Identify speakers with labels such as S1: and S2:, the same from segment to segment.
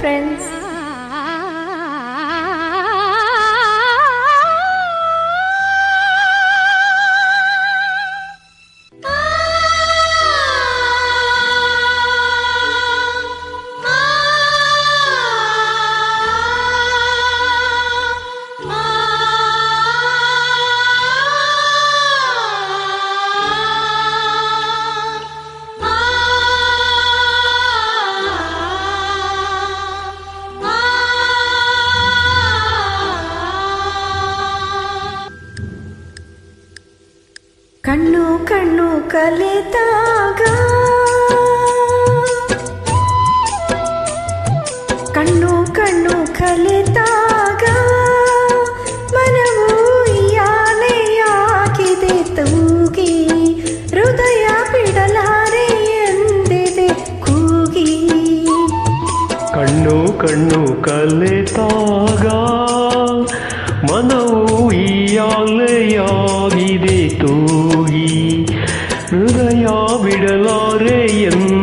S1: friends. ಕಣ್ಣು ಕಣ್ಣು ಕಲಿತಾಗ. ಕಣ್ಣು ಕಣ್ಣು ಕಲಿತಾಗ. ಮನವು ಯಾನೆಯಾಗಿದೆ ತೂಗಿ, ಹೃದಯ ಬಿಡಲಾರೆ ಎಂದಿದೆ ಕೂಗಿ.
S2: ಕಣ್ಣು ಕಣ್ಣು ಕಲಿತಾಗ, ಮನವು ಈ ತೂಗಿ ಹೃದಯ ಬಿಡಲಾರೆ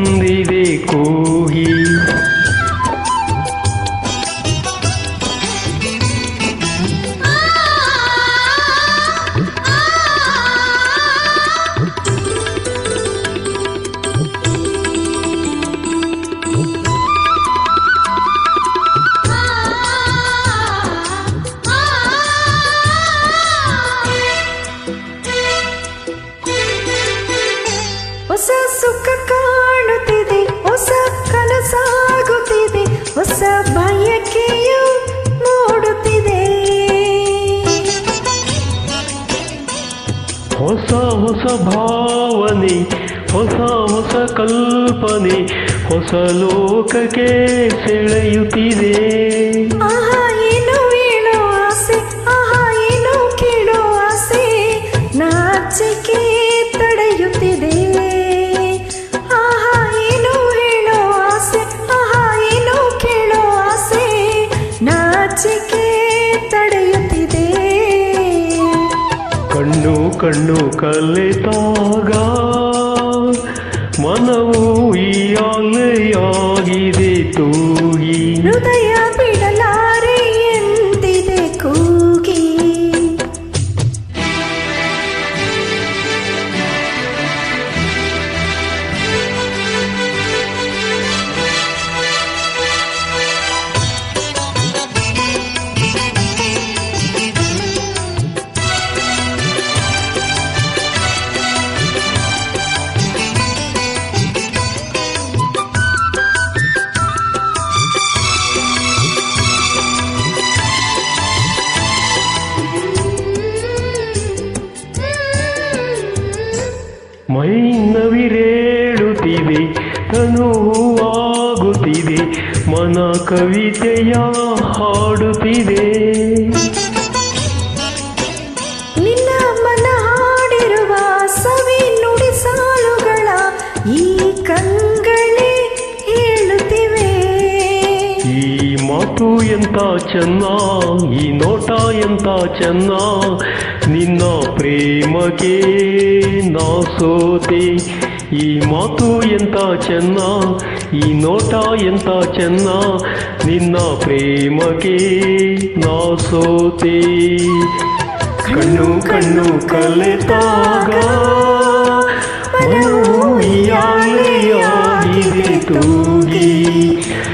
S1: ಸುಖ ಕಾಣುತ್ತಿದೆ ಹೊಸ ಕನಸಾಗುತ್ತಿದೆ ಹೊಸ ಬಯಕೆಯು ಮೂಡುತ್ತಿದೆ.
S2: ಹೊಸ ಹೊಸ ಭಾವನೆ ಹೊಸ ಹೊಸ ಕಲ್ಪನೆ ಹೊಸ ಲೋಕಕ್ಕೆ ಸೆಳೆಯುತ್ತಿದೆ. ಕಣ್ಣು ಕಣ್ಣು ಕಲೆತಾಗ ಮನವು ಈಯಾಲೆಯಾಗಿದೆ ಮೈನವಿರೇಳುತ್ತಿದೆ ತನುವಾಗುತ್ತಿದೆ ಮನ ಕವಿತೆಯ ಹಾಡುತ್ತಿದೆ.
S1: ನಿನ್ನ ಮನ ಹಾಡಿರುವ ಸವಿ ನುಡಿ ಸಾಲುಗಳ ಈ ಕಂಗಳೇ ಹೇಳುತ್ತಿವೆ.
S2: ಈ ಮಾತು ಎಂತ ಚೆನ್ನ ಈ ನೋಟ ಎಂತ ಚೆನ್ನ ನಿನ್ನ ಪ್ರೇಮಕ್ಕೆ ನಾ ಸೋತೆ, ಈ ಮಾತು ಎಂತ ಚೆನ್ನ, ಈ ನೋಟ ಎಂತ ಚೆನ್ನ, ನಿನ್ನ ಪ್ರೇಮಕ್ಕೆ ನಾ ಸೋತೆ. ಕಣ್ಣು ಕಣ್ಣು ಕಲೆತಾಗ, ಮನವು ಯಾಳೆಯಾಗಿದೆ ತೂಗಿ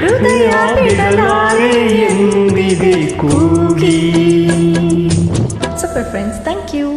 S2: ಹೃದಯ ಬಿಡಲಾರೆ ಎಂದಿದೆ ಕೂಗಿ.
S1: Super friends thank you